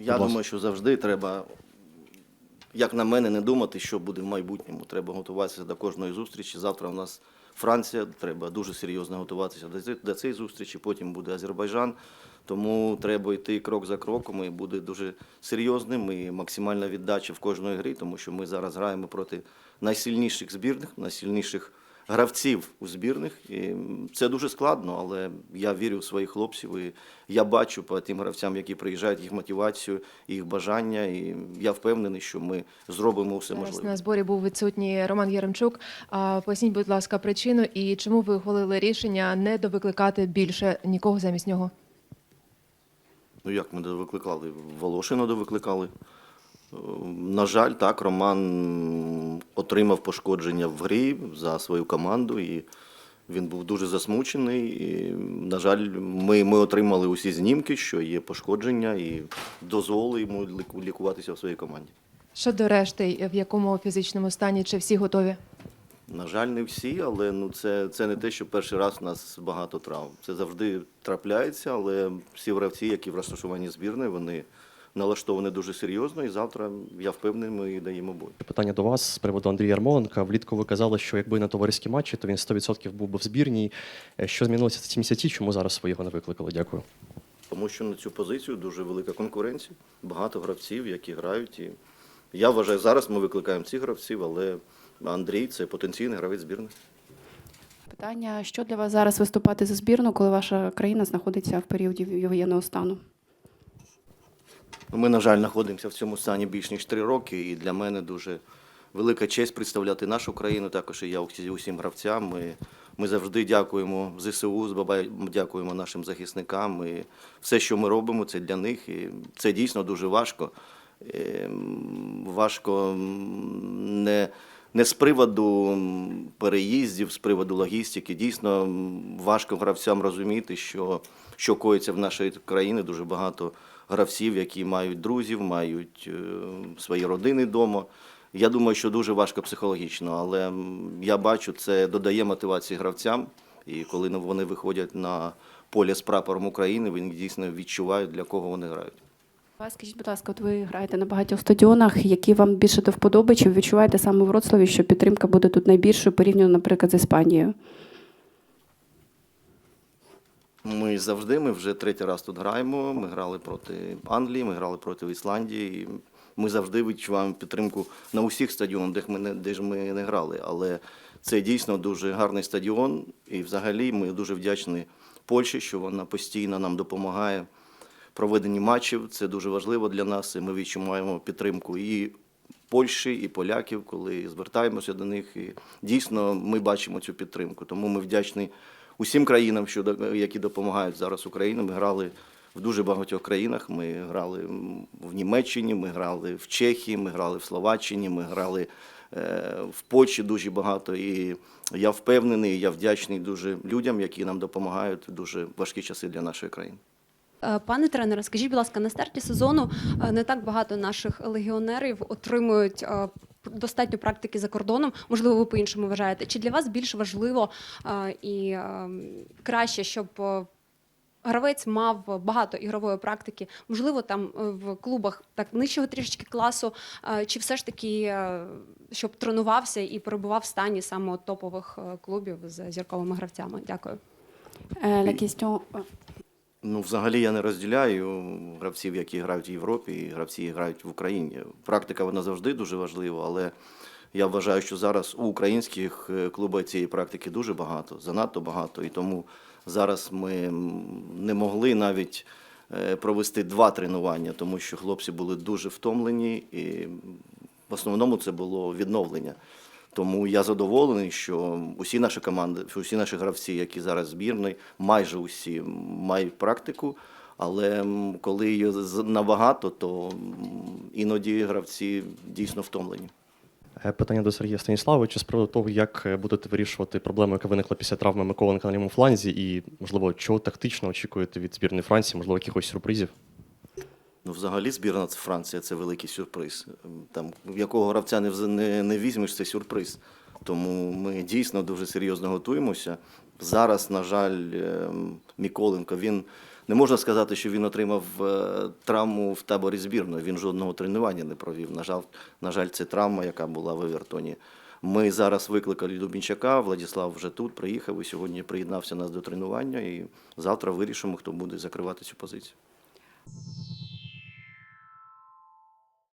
Я Будь думаю, що завжди треба, як на мене, не думати, що буде в майбутньому. Треба готуватися до кожної зустрічі. Завтра у нас Франція, треба дуже серйозно готуватися до цієї зустрічі. Потім буде Азербайджан. Тому треба йти крок за кроком і буде дуже серйозним і максимальна віддача в кожної грі, тому що ми зараз граємо проти найсильніших збірних, найсильніших гравців у збірних. І це дуже складно, але я вірю в своїх хлопців. І я бачу по тим гравцям, які приїжджають, їх мотивацію, їх бажання. І я впевнений, що ми зробимо все Зараз можливе. на зборі був відсутній Роман Яремчук. Поясніть, будь ласка, причину і чому ви ухвалили рішення не довикликати більше нікого замість нього? Ну як ми довикликали? Волошина довикликали. Е, На жаль, так, Роман отримав пошкодження в грі за свою команду, і він був дуже засмучений. І, на жаль, ми, ми отримали усі знімки, що є пошкодження, і дозволили йому лікуватися в своїй команді. Щодо решти, в якому фізичному стані чи всі готові? На жаль, не всі, але ну це, це не те, що перший раз у нас багато травм. Це завжди трапляється, але всі гравці, які в розташуванні збірної, вони налаштовані дуже серйозно, і завтра я впевнений, ми даємо бой. Питання до вас з приводу Андрія Ярмоленка. Влітку ви казали, що якби на товариські матчі, то він 100% був би в збірній. Е, Що змінилося за ці місяці? Чому зараз ви його не викликали? Дякую. Тому що на цю позицію дуже велика конкуренція, багато гравців, які грають. І я вважаю, зараз ми викликаємо цих гравців, але Андрій це потенційний гравець збірної. Питання: що для вас зараз виступати за збірну, коли ваша країна знаходиться в періоді воєнного стану? Ну, Ми, на жаль, знаходимося в цьому стані більш ніж три роки, і для мене дуже велика честь представляти нашу країну. Також і я усі- усім гравцям. Ми, ми завжди дякуємо ЗСУ, дякуємо нашим захисникам. І все, що ми робимо, це для них. І це дійсно дуже важко. Ем, Важко не, не з приводу переїздів, з приводу логістики. Дійсно важко гравцям розуміти, що, що коїться в нашій країні. Дуже багато гравців, які мають друзів, мають е, свої родини вдома. Я думаю, що дуже важко психологічно, але я бачу, це додає мотивації гравцям. І коли вони виходять на поле з прапором України, вони дійсно відчувають, для кого вони грають. Скажіть, будь ласка, от ви граєте на багатьох стадіонах, які вам більше до вподоби, чи відчуваєте саме в Вроцлаві, що підтримка буде тут найбільшою порівняно, наприклад, з Іспанією? Ми завжди, ми вже третій раз тут граємо. Ми грали проти Англії, ми грали проти Ісландії. І ми завжди відчуваємо підтримку на усіх стадіонах, де ми де ж ми не грали. Але це дійсно дуже гарний стадіон. І взагалі ми дуже вдячні Польщі, що вона постійно нам допомагає в проведенні матчів. Це дуже важливо для нас. І ми відчуваємо підтримку і Польщі, і поляків, коли звертаємося до них. І дійсно ми бачимо цю підтримку. Тому ми вдячні усім країнам, що які допомагають зараз Україні. Ми грали в дуже багатьох країнах. Ми грали в Німеччині, ми грали в Чехії, ми грали в Словаччині, ми грали е, в Польщі дуже багато. І я впевнений, я вдячний дуже людям, які нам допомагають в дуже важкі часи для нашої країни. Е, Пане тренере, скажіть, будь ласка, на старті сезону е, не так багато наших легіонерів отримують достатньо практики за кордоном. Можливо, ви по-іншому вважаєте. Чи для вас більш важливо е, і е, краще, щоб е, гравець мав багато ігрової практики? Можливо, там в клубах так нижчого трішечки класу, чи все ж таки, щоб тренувався і перебував в стані саме топових клубів з зірковими гравцями? Дякую. La Ну, взагалі я не розділяю гравців, які грають в Європі, і гравці, грають в Україні. Практика вона завжди дуже важлива, але я вважаю, що зараз у українських е, клубах цієї практики дуже багато, занадто багато. І тому зараз ми не могли навіть е, провести два тренування, тому що хлопці були дуже втомлені, і в основному це було відновлення. Тому я задоволений, що усі наші команди, усі наші гравці, які зараз в збірної, майже усі мають практику. Але коли її набагато, то іноді гравці дійсно втомлені. Е, Питання до Сергія Станіславовича з приводу того, як е, будете вирішувати проблему, яка виникла після травми Миколенка на лівому фланзі, і можливо, чого тактично очікуєте від збірної Франції, можливо, якихось сюрпризів? Ну, взагалі, збірна Франція це великий сюрприз. Там якого гравця не, не, не візьмеш, це сюрприз. Тому ми дійсно дуже серйозно готуємося. Зараз, на жаль, ем, Міколенко він не можна сказати, що він отримав е, травму в таборі збірної. Він жодного тренування не провів. На жаль, на жаль, це травма, яка була в Евертоні. Ми зараз викликали Дубінчака, Владислав вже тут приїхав і сьогодні приєднався нас до тренування. І завтра вирішимо, хто буде закривати цю позицію.